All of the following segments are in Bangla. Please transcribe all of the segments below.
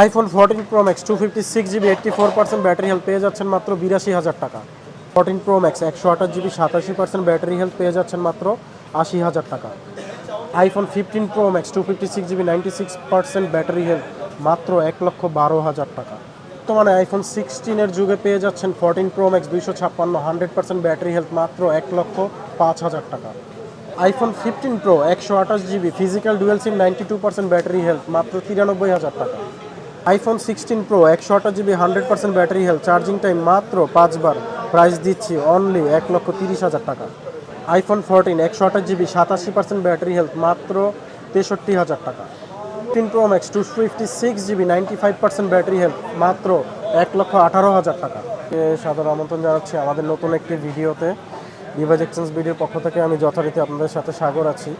IPhone fourteen pro max two fifty six GB eighty four percent battery health পেয়ে যাচ্ছেন মাত্র বিরাশি হাজার টাকা। ফোরটিন প্রো ম্যাক্স একশো আঠাশ জিবি সাতাশি পার্সেন্ট ব্যাটারি হেলথ পেয়ে যাচ্ছেন মাত্র আশি হাজার টাকা। IPhone fifteen pro max two fifty six GB ninety six percent battery health মাত্র এক লক্ষ বারো হাজার টাকা। বর্তমানে আইফোন সিক্সটিনের যুগে পেয়ে যাচ্ছেন ফোরটিন প্রো ম্যাক্স দুইশো ছাপ্পান্ন হান্ড্রেড পার্সেন্ট ব্যাটারি হেলথ মাত্র এক লক্ষ পাঁচ হাজার টাকা। আইফোন ফিফটিন প্রো একশো আঠাশ GB physical dual SIM ninety two percent battery health মাত্র তিরানব্বই হাজার টাকা। আইফোন সিক্সটিন প্রো একশো আঠাশ GB hundred percent battery health charging time মাত্র পাঁচবার। প্রাইস দিচ্ছি অনলি এক লক্ষ তিরিশ হাজার টাকা। আইফোন ফোরটিন একশো আঠাশ জিবি সাতাশি পার্সেন্ট ব্যাটারি হেলথ মাত্র তেষট্টি হাজার টাকা। Fifteen pro max two fifty six GB ninety five percent battery health মাত্র এক লক্ষ আঠারো হাজার টাকা। সাদর আমন্ত্রণ জানাচ্ছি আমাদের নতুন একটি ভিডিওতে। ডিভাইস এক্সচেঞ্জ ভিডিওর পক্ষ থেকে আমি যথারীতি আপনাদের সাথে সাগর আছি।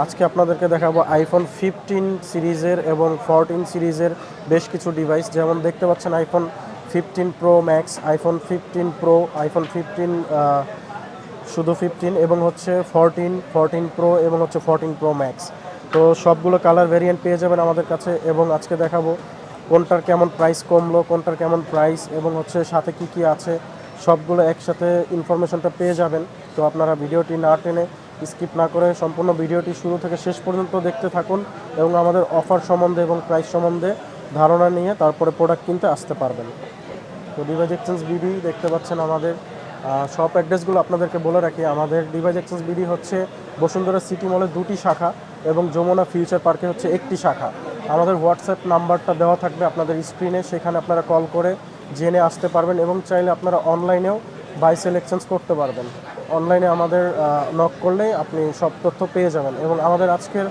আজকে আপনাদেরকে দেখাবো আইফোন ফিফটিন সিরিজের এবং ফোরটিন সিরিজের বেশ কিছু ডিভাইস যেমন দেখতে পাচ্ছেন iPhone fifteen pro max iPhone fifteen pro iPhone fifteen শুধু ফিফটিন এবং হচ্ছে ফোরটিন ফোরটিন প্রো এবং হচ্ছে ফোরটিন প্রো ম্যাক্স তো সবগুলো কালার ভেরিয়েন্ট পেয়ে যাবেন আমাদের কাছে এবং আজকে দেখাবো কোনটার কেমন প্রাইস কমলো, কোনটার কেমন প্রাইস এবং হচ্ছে সাথে কি কি আছে। সবগুলো একসাথে ইনফরমেশনটা পেয়ে যাবেন। তো আপনারা ভিডিওটি না টেনে স্কিপ না করে সম্পূর্ণ ভিডিওটি শুরু থেকে শেষ পর্যন্ত দেখতে থাকুন এবং আমাদের অফার সম্বন্ধে এবং প্রাইস সম্বন্ধে ধারণা নিয়ে তারপরে প্রোডাক্ট কিনতে আসতে পারবেন। তো ডিভাইস এক্সচেঞ্জ বিডি দেখতে পাচ্ছেন আমাদের সব অ্যাড্রেসগুলো আপনাদেরকে বলে রাখি। আমাদের ডিভাইস এক্সচেঞ্জ বিডি হচ্ছে বসুন্ধরা সিটি মলের দুটি শাখা এবং যমুনা ফিউচার পার্কে হচ্ছে একটি শাখা। আমাদের হোয়াটসঅ্যাপ নাম্বারটা দেওয়া থাকবে আপনাদের স্ক্রিনে সেখানে আপনারা কল করে জেনে আসতে পারবেন এবং চাইলে আপনারা অনলাইনেও বাই সেল এক্সচেঞ্জ করতে পারবেন। অনলাইনে আমাদের নক করলেই আপনি সব তথ্য পেয়ে যাবেন। এবং আমাদের আজকের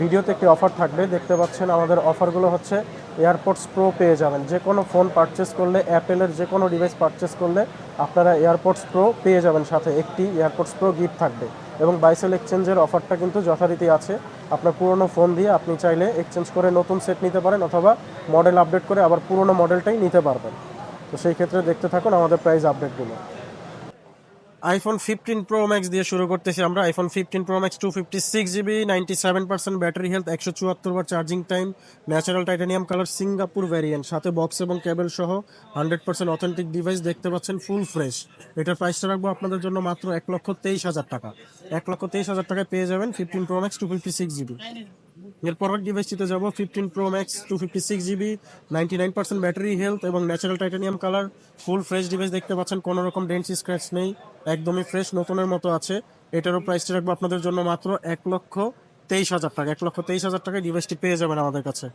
ভিডিওতে একটি অফার থাকবে। দেখতে পাচ্ছেন আমাদের অফারগুলো হচ্ছে এয়ারপোর্টস প্রো পেয়ে যাবেন। যে কোনো ফোন পারচেস করলে অ্যাপেলের যে কোনো ডিভাইস পারচেস করলে আপনারা এয়ারপোর্টস প্রো পেয়ে যাবেন সাথে। একটি এয়ারপোর্টস প্রো গিফট থাকবে। এবং বাইসেল এক্সচেঞ্জের অফারটা কিন্তু যথারীতি আছে। আপনার পুরনো ফোন দিয়ে আপনি চাইলে এক্সচেঞ্জ করে নতুন সেট নিতে পারেন অথবা মডেল আপডেট করে আবার পুরনো মডেলটাই নিতে পারবেন। তো সেই ক্ষেত্রে দেখতে থাকুন আমাদের প্রাইস আপডেটগুলো আইফোন ফিফটিন প্রো ম্যাক্স দিয়ে শুরু করতেছি আমরা। IPhone fifteen pro max two fifty six GB ninety seven percent battery health একশো চুয়াত্তর বার charging time natural titanium colour Singapore variant সাথে বক্স এবং কেবল সহ হান্ড্রেড পার্সেন্ট অথেন্টিক ডিভাইস দেখতে পাচ্ছেন ফুল ফ্রেশ এটার প্রাইসটা রাখব আপনাদের জন্য মাত্র এক লক্ষ তেইশ হাজার টাকা। এক লক্ষ তেইশ হাজার টাকায় পেয়ে যাবেন fifteen pro max two fifty six GB এর পরের ডিভাইসটিতে যাব fifteen pro max two fifty six GB ninety nine percent battery health এবং natural titanium colour full fresh device দেখতে পাচ্ছেন, কোনো রকম ডেন্স স্ক্র্যাচ নেই, একদমই ফ্রেশ নতুনের মতো আছে। এটারও প্রাইসটি রাখব আপনাদের জন্য মাত্র এক লক্ষ তেইশ হাজার টাকা, এক লক্ষ তেইশ হাজার টাকায় ডিভাইসটি পেয়ে যাবেন আমাদের কাছে।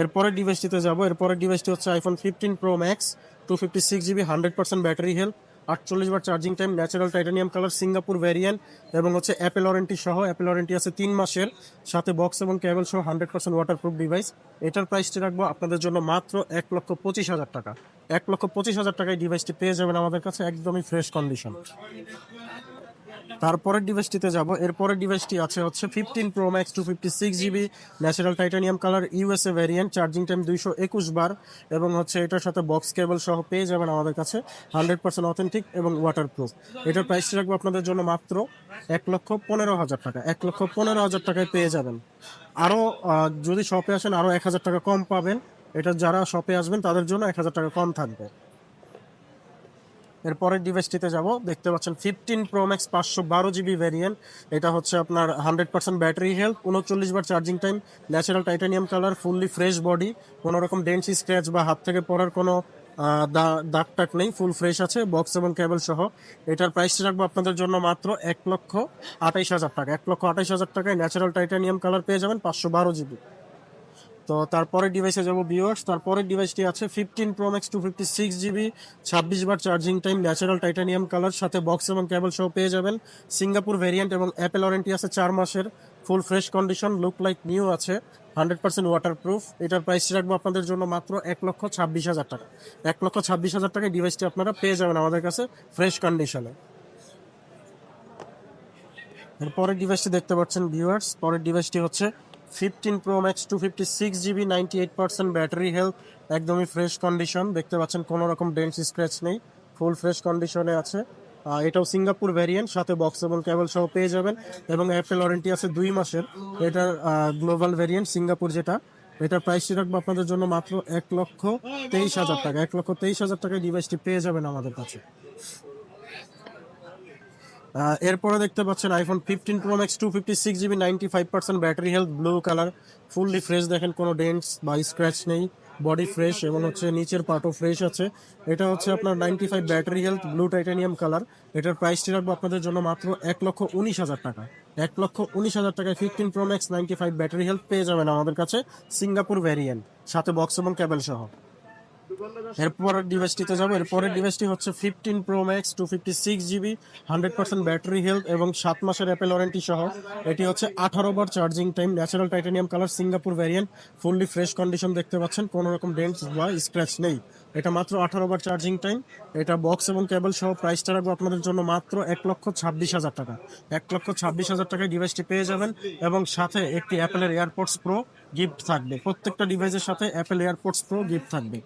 এরপরের ডিভাইসটিতে যাব, এরপরের ডিভাইসটি হচ্ছে iPhone fifteen pro max two fifty six GB hundred percent battery health আটচল্লিশ বার charging time natural titanium colour Singapore variant এবং হচ্ছে অ্যাপেল ওয়ারেন্টি সহ অ্যাপেল ওয়ারেন্টি আছে তিন মাসের। সাথে বক্স এবং কেবল সহ হান্ড্রেড পার্সেন্ট ওয়াটারপ্রুফ ডিভাইস এটার প্রাইসটি রাখব আপনাদের জন্য মাত্র এক লক্ষ পঁচিশ হাজার টাকা। এক লক্ষ পঁচিশ হাজার টাকায় ডিভাইসটি পেয়ে যাবেন আমাদের কাছে, একদমই ফ্রেশ কন্ডিশন তারপরের ডিভাইসটিতে যাব। এরপরের ডিভাইসটি আছে হচ্ছে fifteen pro max two fifty six GB natural titanium colour USA variant charging time দুইশো একুশ বার, এবং হচ্ছে এটার সাথে বক্স কেবল সহ পেয়ে যাবেন আমাদের কাছে হান্ড্রেড পার্সেন্ট অথেন্টিক এবং ওয়াটার প্রুফ এটার প্রাইসটি রাখব আপনাদের জন্য মাত্র এক লক্ষ পনেরো হাজার টাকা। এক লক্ষ পনেরো হাজার টাকায় পেয়ে যাবেন। আরও যদি শপে আসেন আরও এক হাজার টাকা কম পাবেন। এটা যারা শপে আসবেন, তাদের জন্য এক হাজার টাকা কম থাকবে। এরপরের ডিভাইসটিতে যাব। দেখতে পাচ্ছেন ফিফটিন প্রো ম্যাক্স পাঁচশো বারো জিবি ভ্যারিয়েন্ট এটা হচ্ছে আপনার হান্ড্রেড পার্সেন্ট ব্যাটারি হেলথ উনচল্লিশ বার charging time natural titanium colour fully fresh body কোনো রকম ডেন্সি স্ক্র্যাচ বা হাত থেকে পড়ার কোনো দাগ টাক নেই ফুল ফ্রেশ আছে বক্স এবং কেবল সহ। এটার প্রাইসটা রাখব আপনাদের জন্য মাত্র এক লক্ষ আঠাইশ হাজার টাকা। এক লক্ষ আঠাইশ হাজার টাকায় ন্যাচারাল টাইটানিয়াম কালার পেয়ে যাবেন পাঁচশো বারো জিবি তো তারপরের ডিভাইসে যাব ভিউয়ার্স তারপরের ডিভাইসটি আছে fifteen pro max two fifty six GB ছাব্বিশ বার charging time natural titanium colour সাথে বক্স এবং কেবল সহ পেয়ে যাবেন। সিঙ্গাপুর ভ্যারিয়েন্ট এবং অ্যাপেল ওয়ারেন্টি আছে চার মাসের full fresh condition look like new আছে হান্ড্রেড পার্সেন্ট ওয়াটার প্রুফ এটার প্রাইস রাখব আপনাদের জন্য মাত্র এক লক্ষ ছাব্বিশ হাজার টাকা। এক লক্ষ ছাব্বিশ হাজার টাকায় ডিভাইসটি আপনারা পেয়ে যাবেন আমাদের কাছে ফ্রেশ কন্ডিশনে এর পরের ডিভাইসটি দেখতে পাচ্ছেন ভিউয়ার্স পরের ডিভাইসটি হচ্ছে fifteen pro max two fifty six GB ninety eight percent battery health একদমই ফ্রেশ কন্ডিশন দেখতে পাচ্ছেন কোনো রকম ডেন্স স্ক্র্যাচ নেই ফুল ফ্রেশ কন্ডিশনে আছে। এটাও সিঙ্গাপুর ভ্যারিয়েন্ট সাথে বক্স এবং কেবল সহ পেয়ে যাবেন। এবং অ্যাপেল ওয়ারেন্টি আছে দুই মাসের। এটার গ্লোবাল ভ্যারিয়েন্ট সিঙ্গাপুর যেটা। এটার প্রাইসটি রাখব আপনাদের জন্য মাত্র এক লক্ষ তেইশ হাজার টাকা। এক লক্ষ তেইশ হাজার টাকায় ডিভাইসটি পেয়ে যাবেন আমাদের কাছে। এরপরে দেখতে পাচ্ছেন iPhone fifteen pro max two fifty six GB ninety five percent battery health blue colour fully fresh দেখেন কোনো ডেন্টস বা স্ক্র্যাচ নেই বডি ফ্রেশ এবং হচ্ছে নিচের পার্টও ফ্রেশ আছে। এটা হচ্ছে আপনার ninety five battery health blue titanium colour এটার প্রাইসটি রাখব আপনাদের জন্য মাত্র এক লক্ষ উনিশ হাজার টাকা। এক লক্ষ উনিশ হাজার টাকায় fifteen pro max ninety five battery health পেয়ে যাবেন আমাদের কাছে সিঙ্গাপুর ভ্যারিয়েন্ট সাথে বক্স এবং ক্যাবেল সহ। এরপরের ডিভাইসটিতে যাব। এরপরের ডিভাইসটি হচ্ছে fifteen pro max two fifty six GB hundred percent battery health এবং সাত মাসের অ্যাপেল ওয়ারেন্টি সহ। এটি হচ্ছে আঠারো বার charging time natural titanium colour Singapore variant fully fresh condition দেখতে পাচ্ছেন। কোনো রকম ডেন্টস বা স্ক্র্যাচ নেই। এটা মাত্র আঠারো বার চার্জিং টাইম এটা বক্স এবং কেবল সহ প্রাইসটা রাখব আপনাদের জন্য মাত্র এক লক্ষ ছাব্বিশ হাজার টাকা। এক লক্ষ ছাব্বিশ হাজার টাকায় ডিভাইসটি পেয়ে যাবেন এবং সাথে একটি অ্যাপেলের এয়ারপোর্টস প্রো গিফট থাকবে। প্রত্যেকটা ডিভাইসের সাথে অ্যাপেল এয়ারপোর্টস প্রো গিফট থাকবে।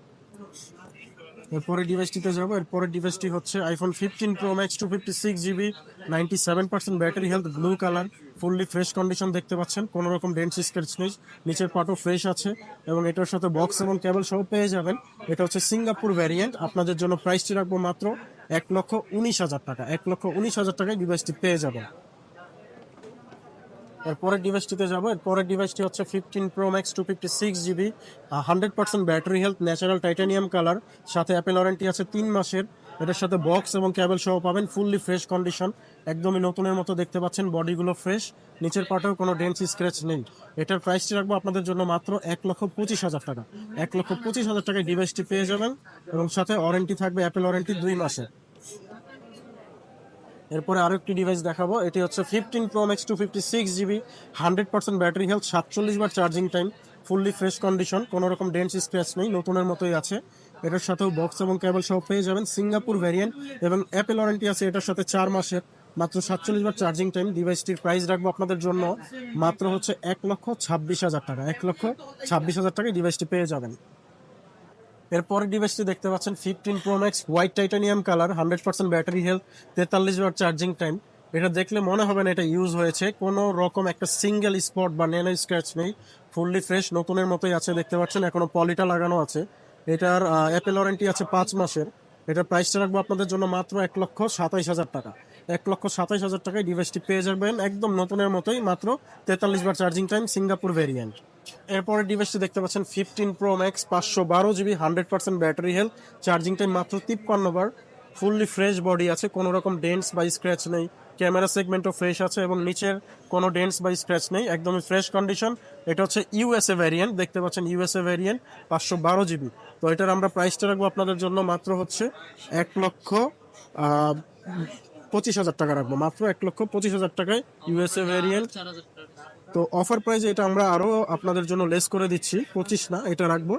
এরপরে ডিভাইসটিতে যাব। এরপরের ডিভাইসটি হচ্ছে iPhone fifteen pro max two fifty six GB ninety seven percent battery health blue colour fully fresh condition দেখতে পাচ্ছেন। কোনো রকম ডেন্স স্ক্র্যাচ নেই। নিচের পার্টও ফ্রেশ আছে এবং এটার সাথে বক্স এবং কেবল সহ পেয়ে যাবেন। এটা হচ্ছে সিঙ্গাপুর ভ্যারিয়েন্ট আপনাদের জন্য প্রাইসটি রাখব মাত্র এক লক্ষ উনিশ হাজার টাকা। এক লক্ষ উনিশ হাজার টাকায় ডিভাইসটি পেয়ে যাবেন। এরপরের ডিভাইসটিতে যাব। এরপরের ডিভাইসটি হচ্ছে fifteen pro max two fifty six GB hundred percent battery health natural titanium colour সাথে অ্যাপেল ওয়ারেন্টি আছে তিন মাসের। এটার সাথে বক্স এবং ক্যাবেল সহ পাবেন ফুললি ফ্রেশ কন্ডিশন একদমই নতুনের মতো দেখতে পাচ্ছেন বডিগুলো ফ্রেশ নিচের পাটেও কোনো ডেন্স স্ক্র্যাচ নেই। এটার প্রাইসটি রাখব আপনাদের জন্য মাত্র এক লক্ষ পঁচিশ হাজার টাকা। এক লক্ষ পঁচিশ হাজার টাকায় ডিভাইসটি পেয়ে যাবেন এবং সাথে ওয়ারেন্টি থাকবে অ্যাপেল ওয়ারেন্টি দুই মাসের। এরপরে আরও একটি ডিভাইস দেখাবো। এটি হচ্ছে fifteen pro max two fifty six GB hundred percent battery health সাতচল্লিশ বার charging time fully fresh condition কোনো রকম ডেন্স স্ক্র্যাচ নেই, নতুনের মতোই আছে। এটার সাথেও বক্স এবং কেবল সহ পেয়ে যাবেন। সিঙ্গাপুর ভ্যারিয়েন্ট এবং অ্যাপেল ওয়ারেন্টি আছে এটার সাথে চার মাসের, মাত্র সাতচল্লিশ বার চার্জিং টাইম ডিভাইসটির প্রাইস রাখব আপনাদের জন্য মাত্র হচ্ছে এক লক্ষ ছাব্বিশ হাজার টাকা। এক লক্ষ ছাব্বিশ হাজার টাকায় ডিভাইসটি পেয়ে যাবেন। এরপরের ডিভাইসটি দেখতে পাচ্ছেন fifteen pro max white titanium colour hundred percent battery health তেতাল্লিশ ওয়াট চার্জিং টাইম এটা দেখলে মনে হবে না এটা ইউজ হয়েছে। কোনো রকম একটা সিঙ্গেল স্পট বা ন্যানো স্ক্র্যাচ নেই। ফুললি ফ্রেশ নতুনের মতোই আছে দেখতে পাচ্ছেন। এখনও পলিটা লাগানো আছে। এটার অ্যাপেল ওয়ারেন্টি আছে পাঁচ মাসের। এটার প্রাইসটা রাখব আপনাদের জন্য মাত্র এক লক্ষ সাতাইশ হাজার টাকা। এক লক্ষ সাতাইশ হাজার টাকায় ডিভাইসটি পেয়ে যাবেন একদম নতুনের মতোই, মাত্র তেতাল্লিশ বার চার্জিং টাইম সিঙ্গাপুর ভ্যারিয়েন্ট এরপরে ডিভাইসটি দেখতে পাচ্ছেন ফিফটিন প্রো ম্যাক্স পাঁচশো বারো GB hundred percent battery health charging time মাত্র তিপ্পান্ন বার ফুললি ফ্রেশ বডি আছে, কোনো রকম ডেন্স বা স্ক্র্যাচ নেই ক্যামেরা সেগমেন্টও ফ্রেশ আছে এবং নিচের কোনো ডেন্স বা স্ক্র্যাচ নেই, একদমই ফ্রেশ কন্ডিশন এটা হচ্ছে ইউএসএ ভ্যারিয়েন্ট দেখতে পাচ্ছেন ইউএসএ ভ্যারিয়েন্ট পাঁচশো বারো জিবি তো এটার আমরা প্রাইসটা রাখব আপনাদের জন্য মাত্র হচ্ছে এক লক্ষ পঁচিশ হাজার টাকা রাখব, মাত্র এক লক্ষ পঁচিশ হাজার টাকায় ইউএসএ ভ্যারিয়েন্ট তো অফার প্রাইসে এটা আমরা আরও আপনাদের জন্য লেস করে দিচ্ছি, পঁচিশ না, এটা রাখব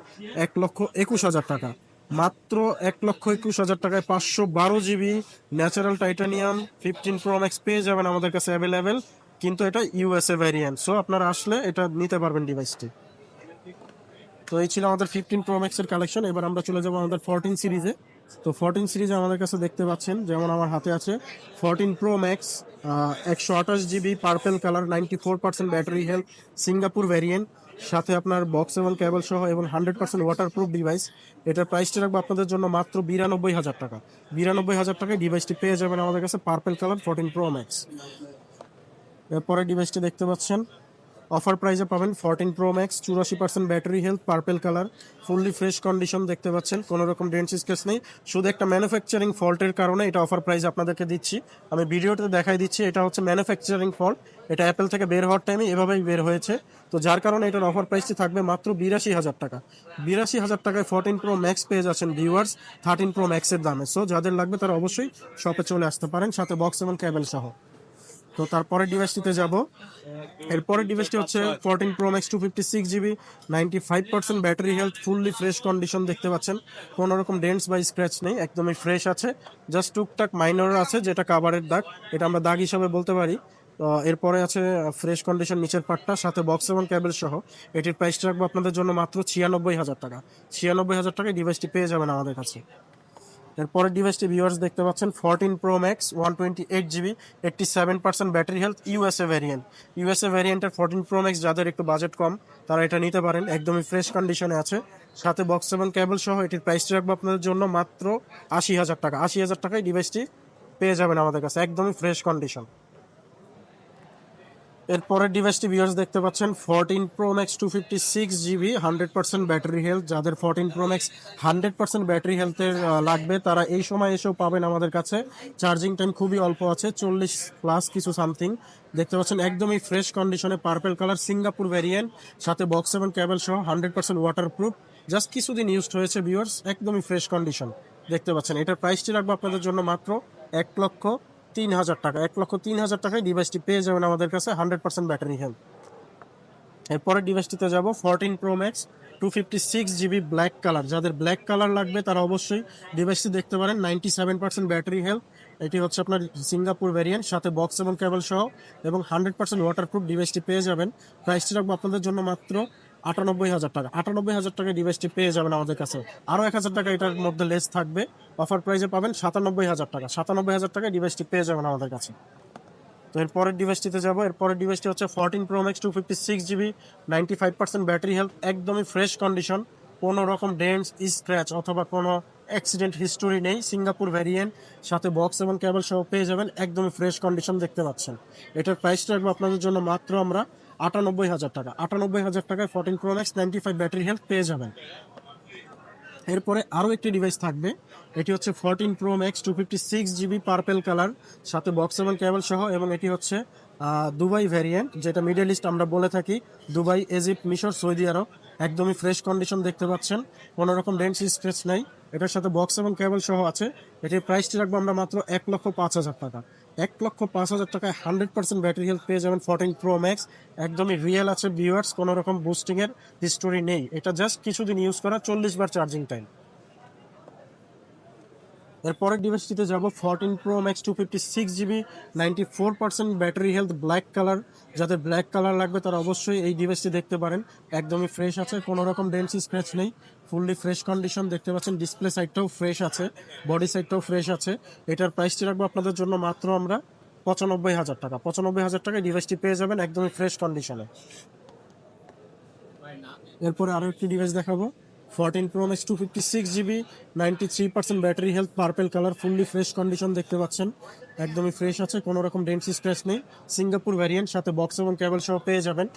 এক লক্ষ একুশ হাজার টাকা। মাত্র এক লক্ষ একুশ হাজার টাকায় পাঁচশো বারো GB natural titanium fifteen pro max পেয়ে যাবেন আমাদের কাছে অ্যাভেলেবেল কিন্তু এটা ইউএসএ ভ্যারিয়েন্ট সো আপনারা আসলে এটা নিতে পারবেন ডিভাইসটি তো এই ছিল আমাদের ফিফটিন প্রো ম্যাক্সের কালেকশন এবার আমরা চলে যাব আমাদের ফোরটিন সিরিজে তো ফোরটিন সিরিজ আমাদের কাছে দেখতে পাচ্ছেন, যেমন আমার হাতে আছে। ফোরটিন প্রো ম্যাক্স একশো আঠাশ GB purple colour ninety four percent battery health Singapore variant সাথে আপনার বক্স এবং কেবল সহ এবং হান্ড্রেড পার্সেন্ট ওয়াটারপ্রুফ ডিভাইস এটার প্রাইসটা রাখব আপনাদের জন্য মাত্র বিরানব্বই হাজার টাকা। বিরানব্বই হাজার টাকায় ডিভাইসটি পেয়ে যাবেন আমাদের কাছে purple colour fourteen pro max এরপরে ডিভাইসটি দেখতে পাচ্ছেন। অফার প্রাইসে পাবেন ফোরটিন প্রো ম্যাক্স চুরাশি percent battery health purple colour fully fresh condition দেখতে পাচ্ছেন, কোনো রকম ডেন্স স্কেচ নেই। শুধু একটা ম্যানুফ্যাকচারিং ফল্টের কারণে এটা অফার প্রাইস আপনাদেরকে দিচ্ছি। আমি ভিডিওতে দেখাই দিচ্ছি, এটা হচ্ছে ম্যানুফ্যাকচারিং ফল্ট এটা অ্যাপেল থেকে বের হওয়ার টাইমে এভাবেই বের হয়েছে। তো যার কারণে এটার অফার প্রাইসটি থাকবে মাত্র বিরাশি হাজার টাকা। বিরাশি হাজার টাকায় ফোরটিন প্রো ম্যাক্স পেয়ে যাচ্ছেন ভিউয়ার্স থার্টিন প্রো ম্যাক্সের দামে। সো যাদের লাগবে তারা অবশ্যই শপে চলে আসতে পারেন, সাথে বক্স এবং ক্যাবেল সহ। তো তারপরের ডিভাইসটিতে যাব। এরপরের ডিভাইসটি হচ্ছে fourteen pro max two fifty six GB ninety five percent battery health fully fresh condition দেখতে পাচ্ছেন। কোনো রকম ডেন্টস বা স্ক্র্যাচ নেই, একদমই ফ্রেশ আছে। জাস্ট টুকটাক মাইনর আছে, যেটা কাভারের দাগ। এটা আমরা দাগ হিসাবে বলতে পারি। এরপরে আছে ফ্রেশ কন্ডিশন নিচের পার্টটা সাথে বক্স এবং ক্যাবেল সহ। এটির প্রাইসটা রাখব আপনাদের জন্য মাত্র ছিয়ানব্বই হাজার টাকা। ছিয়ানব্বই হাজার টাকায় ডিভাইসটি পেয়ে যাবেন আমাদের কাছে। এরপরের ডিভাইসটি ভিউয়ার্স দেখতে পাচ্ছেন fourteen pro max one twenty eight GB eighty seven percent battery health USA variant USA ভ্যারিয়েন্টের fourteen pro max যাদের একটু বাজেট কম, তারা এটা নিতে পারেন, একদমই ফ্রেশ কন্ডিশনে আছে। সাথে বক্স এবং কেবল সহ এটির প্রাইস রাখব আপনাদের জন্য মাত্র আশি হাজার টাকা। আশি হাজার টাকায় ডিভাইসটি পেয়ে যাবেন আমাদের কাছে, একদমই ফ্রেশ কন্ডিশন এরপরের ডিভাইসটি ভিউয়ার্স দেখতে পাচ্ছেন fourteen pro max two fifty six GB hundred percent battery health যাদের fourteen pro max hundred percent battery হেলথের লাগবে, তারা এই সময় এসেও পাবেন আমাদের কাছে। চার্জিং টাইম খুবই অল্প আছে, চল্লিশ প্লাস কিছু সামথিং দেখতে পাচ্ছেন, একদমই ফ্রেশ কন্ডিশনে পার্পেল কালার সিঙ্গাপুর ভ্যারিয়েন্ট সাথে বক্স এবং কেবল সহ hundred percent water proof just কিছুদিন ইউজড হয়েছে ভিউয়ার্স একদমই ফ্রেশ কন্ডিশন দেখতে পাচ্ছেন, এটার প্রাইসটি রাখব আপনাদের জন্য মাত্র এক লক্ষ তিন হাজার টাকা, এক লক্ষ তিন হাজার টাকায় ডিভাইসটি পেয়ে যাবেন আমাদের কাছে হান্ড্রেড পার্সেন্ট ব্যাটারি হেলথ এরপরের ডিভাইসটিতে যাব fourteen pro max two fifty six GB black colour যাদের ব্ল্যাক কালার লাগবে, তারা অবশ্যই ডিভাইসটি দেখতে পারেন ninety seven percent battery health এটি হচ্ছে আপনার সিঙ্গাপুর ভ্যারিয়েন্ট সাথে বক্স এবং কেবল সহ, এবং হান্ড্রেড পার্সেন্ট ওয়াটারপ্রুফ ডিভাইসটি পেয়ে যাবেন। প্রাইসটি রাখব আপনাদের জন্য মাত্র আটানব্বই হাজার টাকা। আটানব্বই হাজার টাকায় ডিভাইসটি পেয়ে যাবেন আমাদের কাছে। আরও এক হাজার টাকা এটার মধ্যে লেস থাকবে। অফার প্রাইসে পাবেন সাতানব্বই হাজার টাকা। সাতানব্বই হাজার টাকায় ডিভাইসটি পেয়ে যাবেন আমাদের কাছে। তো এরপরের ডিভাইসটিতে যাব। এরপরের ডিভাইসটি হচ্ছে fourteen pro max two fifty six GB ninety five percent battery health একদমই ফ্রেশ কন্ডিশন কোনো রকম ডেন্টস স্ক্র্যাচ অথবা কোনো অ্যাক্সিডেন্ট হিস্টোরি নেই সিঙ্গাপুর ভ্যারিয়েন্ট সাথে বক্স এবং কেবল সহ পেয়ে যাবেন, একদমই ফ্রেশ কন্ডিশন দেখতে পাচ্ছেন। এটার প্রাইসটা আপনাদের জন্য মাত্র আমরা আটানব্বই হাজার টাকা। আটানব্বই হাজার টাকায় fourteen pro max ninety five battery health পেয়ে যাবেন। এরপরে আরও একটি ডিভাইস থাকবে। এটি হচ্ছে fourteen pro max two fifty six GB purple colour সাথে বক্স এবং কেবল সহ, এবং এটি হচ্ছে দুবাই ভ্যারিয়েন্ট যেটা মিডল ইস্ট আমরা বলে থাকি। দুবাই ইজিপ্ট মিশর, সৌদি আরব, একদমই ফ্রেশ কন্ডিশন দেখতে পাচ্ছেন। কোনো রকম ডেন্স স্ক্রেচ নাই। এটার সাথে বক্স এবং কেবল সহ আছে। এটির প্রাইসটি রাখব আমরা মাত্র এক লক্ষ পাঁচ হাজার টাকা। এক লক্ষ পাঁচ হাজার টাকায় হান্ড্রেড পার্সেন্ট ব্যাটারি হেলথ পেয়ে যাবেন ফোরটিন প্রো ম্যাক্স একদমই রিয়েল আছে ভিউয়ার্স কোনো রকম বুস্টিংয়ের হিস্টোরি নেই। এটা জাস্ট কিছুদিন ইউজ করা, চল্লিশ বার চার্জিং টাইম এরপরের ডিভাইসটিতে যাব fourteen pro max two fifty six GB ninety four percent battery health black colour যাদের ব্ল্যাক কালার লাগবে তারা অবশ্যই এই ডিভাইসটি দেখতে পারেন। একদমই ফ্রেশ আছে, কোনো রকম ডেন্সি স্ক্র্যাচ নেই। ফুললি ফ্রেশ কন্ডিশন দেখতে পাচ্ছেন ডিসপ্লে সাইডটাও ফ্রেশ আছে বডি সাইডটাও ফ্রেশ আছে। এটার প্রাইসটি রাখব আপনাদের জন্য মাত্র আমরা পঁচানব্বই হাজার টাকা। পঁচানব্বই হাজার টাকায় ডিভাইসটি পেয়ে যাবেন একদমই ফ্রেশ কন্ডিশনে এরপরে আরও একটি ডিভাইস দেখাবো। Fourteen pro max two fifty six GB ninety three percent battery health purple colour fully fresh condition দেখতে পাচ্ছেন। একদমই ফ্রেশ আছে, কোনো রকম ডেন্সি স্ক্র্যাচ নেই। সিঙ্গাপুর ভ্যারিয়েন্ট সাথে বক্স এবং কেবল সহ পেয়ে যাবেন।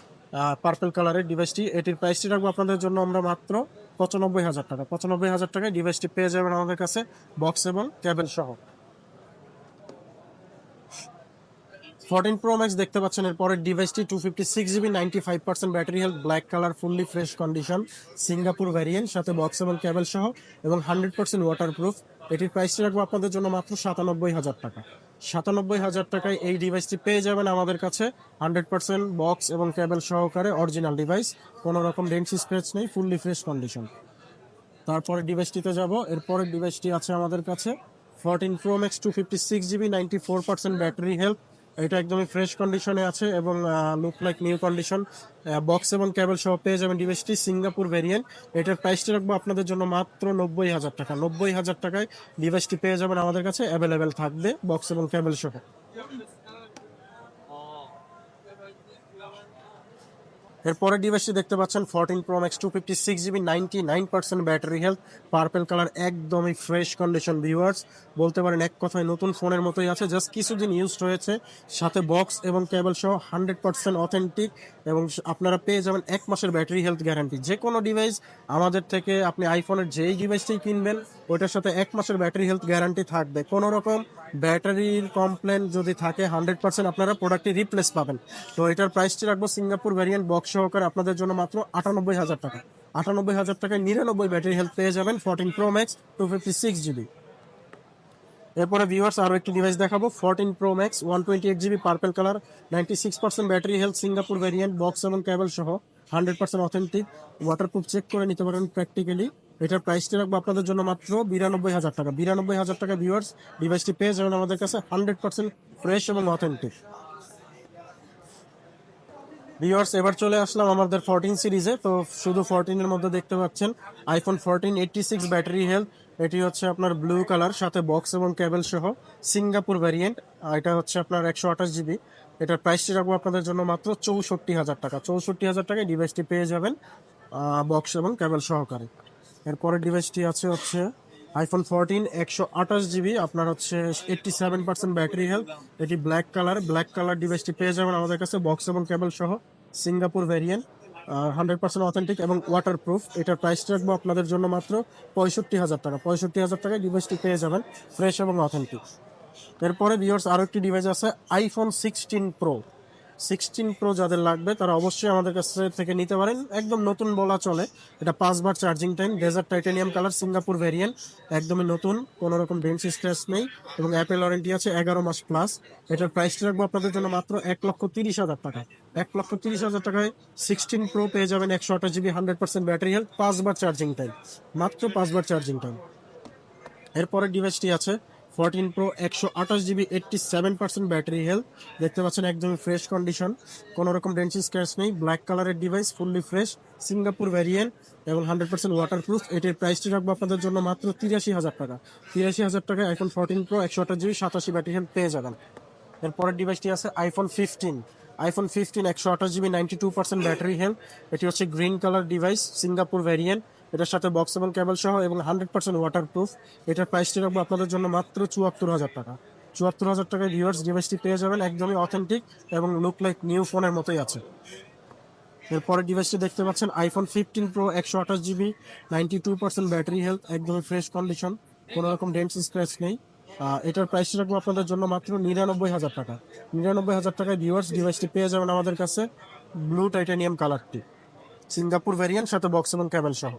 পার্পেল কালারের ডিভাইসটি এটির প্রাইসটি রাখব আপনাদের জন্য আমরা মাত্র পঁচানব্বই হাজার টাকা। পঁচানব্বই হাজার টাকায় ডিভাইসটি পেয়ে যাবেন আমাদের কাছে বক্স এবং কেবল সহ। ফোরটিন প্রো ম্যাক্স দেখতে পাচ্ছেন, এরপরের ডিভাইসটি two fifty six GB ninety five percent battery health black colour fully fresh condition Singapore variant সাথে বক্স এবং কেবল সহ, এবং হান্ড্রেড পার্সেন্ট ওয়াটার প্রুফ এটির প্রাইসটি রাখব আপনাদের জন্য মাত্র সাতানব্বই হাজার টাকা। সাতানব্বই হাজার টাকায় এই ডিভাইসটি পেয়ে যাবেন আমাদের কাছে হান্ড্রেড পার্সেন্ট বক্স এবং কেবল সহকারে অরিজিনাল ডিভাইস কোনো রকম ডেন্সি স্ক্র্যাচ নেই ফুললি ফ্রেশ কন্ডিশন তারপরে ডিভাইসটিতে যাব, এরপরের ডিভাইসটি আছে আমাদের কাছে fourteen pro max two fifty six GB ninety four percent battery health এটা একদমই ফ্রেশ কন্ডিশনে আছে এবং look like new condition box এবং কেবল সহ পেয়ে যাবেন ডিভাইসটি সিঙ্গাপুর ভ্যারিয়েন্ট এটার প্রাইসটি রাখব আপনাদের জন্য মাত্র নব্বই হাজার টাকা। নব্বই হাজার টাকায় ডিভাইসটি পেয়ে যাবেন আমাদের কাছে। অ্যাভেলেবেল থাকবে বক্স এবং কেবল সহ। এরপরে ডিভাইসটি দেখতে পাচ্ছেন fourteen pro max two fifty six GB ninety nine percent battery health purple colour একদমই ফ্রেশ কন্ডিশন ভিউয়ার্স বলতে পারেন এক কথায় নতুন ফোনের মতোই আছে জাস্ট কিছুদিন ইউজড হয়েছে। সাথে বক্স এবং কেবল সহ হান্ড্রেড পার্সেন্ট অথেন্টিক এবং আপনারা পেয়ে যাবেন এক মাসের ব্যাটারি হেলথ গ্যারান্টি যে কোনো ডিভাইস আমাদের থেকে আপনি আইফোনের যেই ডিভাইসটাই কিনবেন, ওইটার সাথে এক মাসের ব্যাটারি হেলথ গ্যারান্টি থাকবে। কোনো রকম ব্যাটারির কমপ্লেন যদি থাকে হান্ড্রেড পার্সেন্ট আপনারা প্রোডাক্টটি রিপ্লেস পাবেন। তো এটার প্রাইসটি রাখব, সিঙ্গাপুর ভ্যারিয়েন্ট বক্স সহকারে আপনাদের জন্য মাত্র আটানব্বই হাজার টাকা। আটানব্বই হাজার টাকায় নিরানব্বই ব্যাটারি হেলথ পেয়ে যাবেন fourteen pro max two fifty six GB এরপরে ভিউয়ার্স আরও একটি ডিভাইস দেখাবো fourteen pro max one twenty eight GB purple colour ninety six percent battery health Singapore variant box এবং কেবল সহ hundred percent authentic waterproof check করে নিতে পারেন প্র্যাকটিক্যালি এটার প্রাইসটি রাখব আপনাদের জন্য মাত্র বিরানব্বই হাজার টাকা। বিরানব্বই হাজার টাকা ভিউয়ার্স ডিভাইসটি পেয়ে যাবেন আমাদের কাছে হান্ড্রেড পার্সেন্ট ফ্রেশ এবং অথেন্টিক ভিউয়ার্স এবার চলে আসলাম আমাদের ফোরটিন সিরিজে তো শুধু ফোরটিনের মধ্যে দেখতে পাচ্ছেন iPhone fourteen eighty six battery health এটি হচ্ছে আপনার ব্লু কালার সাথে বক্স এবং কেবল সহ। সিঙ্গাপুর ভ্যারিয়েন্ট এটা হচ্ছে আপনার একশো আঠাশ জিবি এটার প্রাইসটি রাখব আপনাদের জন্য মাত্র চৌষট্টি হাজার টাকা। চৌষট্টি হাজার টাকায় ডিভাইসটি পেয়ে যাবেন বক্স এবং কেবল সহকারে। এরপরের ডিভাইসটি আছে হচ্ছে আইফোন ফোরটিন একশো আঠাশ জিবি আপনার হচ্ছে eighty seven percent battery health এটি ব্ল্যাক কালার ব্ল্যাক কালার ডিভাইসটি পেয়ে যাবেন আমাদের কাছে বক্স এবং কেবল সহ Singapore variant hundred percent authentic এবং ওয়াটার প্রুফ এটার প্রাইস রাখব আপনাদের জন্য মাত্র পঁয়ষট্টি হাজার টাকা, পঁয়ষট্টি হাজার টাকায় ডিভাইসটি পেয়ে যাবেন ফ্রেশ এবং অথেন্টিক এরপরে ভিওর্স আরও একটি ডিভাইস আছে iPhone sixteen pro sixteen pro যাদের লাগবে, তারা অবশ্যই আমাদের কাছ থেকে নিতে পারেন। একদম নতুন বলা চলে, এটা পাঁচবার charging time desert titanium colour Singapore variant একদমই নতুন, কোনো রকম বেঞ্চ স্ক্র্যাচ নেই এবং অ্যাপেল ওয়ারেন্টি আছে এগারো মাস প্লাস এটার প্রাইসটা রাখব আপনাদের জন্য মাত্র এক লক্ষ তিরিশ হাজার টাকা এক লক্ষ তিরিশ হাজার টাকায় সিক্সটিন প্রো পেয়ে যাবেন একশো আঠাশ GB hundred percent battery health পাঁচবার চার্জিং টাইম মাত্র পাঁচবার চার্জিং টাইম এরপরের ডিভাইসটি আছে ফোরটিন প্রো একশো আঠাশ GB eighty seven percent battery health দেখতে পাচ্ছেন একদমই ফ্রেশ কন্ডিশন কোনো রকম ডেন্সি স্ক্র্যাচ নেই। ব্ল্যাক কালারের device fully fresh Singapore variant এবং হান্ড্রেড পার্সেন্ট ওয়াটার প্রুফ এটির প্রাইসটি রাখব আপনাদের জন্য মাত্র তিরাশি হাজার টাকা। তিরাশি হাজার টাকায় আইফোন ফোরটিন প্রো একশো আঠাশ জিবি সাতাশি ব্যাটারি হেলথ পেয়ে যাবেন। এরপরের ডিভাইসটি আছে আইফোন ফিফটিন আইফোন ফিফটিন একশো আঠাশ GB ninety two percent battery health এটি হচ্ছে green colour device Singapore variant এটার সাথে বক্স এবং কেবল সহ এবং হান্ড্রেড পার্সেন্ট ওয়াটার প্রুফ এটার প্রাইসটি রাখব আপনাদের জন্য মাত্র চুয়াত্তর হাজার টাকা। চুয়াত্তর হাজার টাকায় ভিউয়ার্স ডিভাইসটি পেয়ে যাবেন, একদমই অথেন্টিক এবং লুক লাইক নিউ ফোনের মতোই আছে। এরপরে ডিভাইসটি দেখতে পাচ্ছেন আইফোন ফিফটিন প্রো একশো আঠাশ GB ninety two percent battery health একদমই ফ্রেশ কন্ডিশন কোনো রকম ডেন্স স্ক্র্যাচ নেই এটার প্রাইস রাখব আপনাদের জন্য মাত্র নিরানব্বই হাজার টাকা। নিরানব্বই হাজার টাকায় ভিউয়ার্স ডিভাইসটি পেয়ে যাবেন আমাদের কাছে ব্লু টাইটানিয়াম কালারটি সিঙ্গাপুর ভ্যারিয়েন্ট সাথে বক্স এবং ক্যাবেল সহ।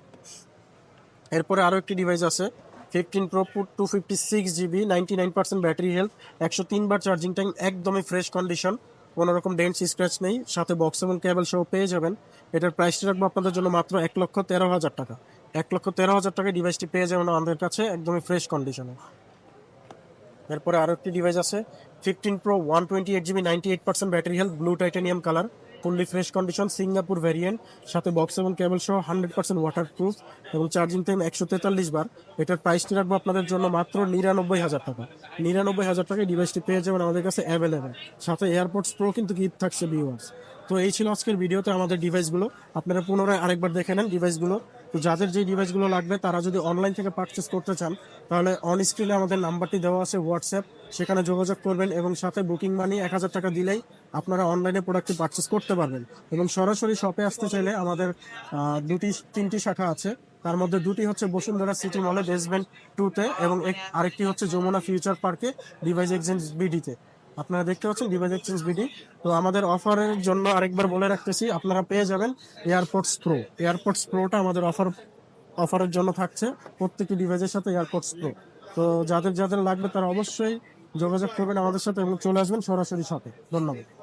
এরপরে আরও একটি ডিভাইস আছে fifteen pro two fifty six GB ninety nine percent battery health একশো তিনবার চার্জিং টাইম একদমই ফ্রেশ কন্ডিশন কোনো রকম ডেন্স স্ক্র্যাচ নেই, সাথে বক্স এবং কেবল সহ পেয়ে যাবেন। এটার প্রাইসটি রাখব আপনাদের জন্য মাত্র এক লক্ষ তেরো হাজার টাকা। এক লক্ষ তেরো হাজার টাকায় ডিভাইসটি পেয়ে যাবেন আমাদের কাছে, একদমই ফ্রেশ কন্ডিশনে এরপরে আরও একটি ডিভাইস আছে fifteen pro one twenty eight GB ninety eight percent battery health blue titanium colour fully fresh condition Singapore variant সাথে বক্স এবং কেবল সহ হান্ড্রেড পার্সেন্ট ওয়াটার প্রুফ এবং চার্জিং টাইম একশো তেতাল্লিশ বার। এটার প্রাইসটি রাখব আপনাদের জন্য মাত্র নিরানব্বই হাজার টাকা। নিরানব্বই হাজার টাকায় ডিভাইসটি পেয়ে যাবেন আমাদের কাছে অ্যাভেলেবেল সাথে এয়ারপোর্টস প্রো কিন্তু গিফট থাকছে ভিউয়ার্স তো এই ছিল আজকের ভিডিওতে আমাদের ডিভাইসগুলো আপনারা পুনরায় আরেকবার দেখে নেন ডিভাইসগুলো তো যাদের যে ডিভাইসগুলো লাগবে, তারা যদি অনলাইন থেকে পারচেস করতে চান, তাহলে অন স্ক্রিনে আমাদের নাম্বারটি দেওয়া আছে হোয়াটসঅ্যাপ সেখানে যোগাযোগ করবেন এবং সাথে বুকিং মানি এক হাজার টাকা দিলেই আপনারা অনলাইনে প্রোডাক্টটি পারচেস করতে পারবেন। এবং সরাসরি শপে আসতে চাইলে আমাদের দুটি, তিনটি শাখা আছে। তার মধ্যে দুটি হচ্ছে বসুন্ধরা সিটি মলে বেসমেন্ট টুতে এবং আরেকটি হচ্ছে যমুনা ফিউচার পার্কে ডিভাইস এক্সচেঞ্জ বিডিতে আপনারা দেখতে পাচ্ছেন ডিভাইস এক্সচেঞ্জ বিডি তো আমাদের অফারের জন্য আরেকবার বলে রাখতেছি, আপনারা পেয়ে যাবেন এয়ারপোর্টস প্রো এয়ারপোর্টস প্রোটা আমাদের অফার অফারের জন্য থাকছে প্রত্যেকটি ডিভাইসের সাথে এয়ারপোর্টস প্রো তো যাদের যাদের লাগবে তারা অবশ্যই যোগাযোগ করবেন আমাদের সাথে এবং চলে আসবেন সরাসরি শপে। ধন্যবাদ।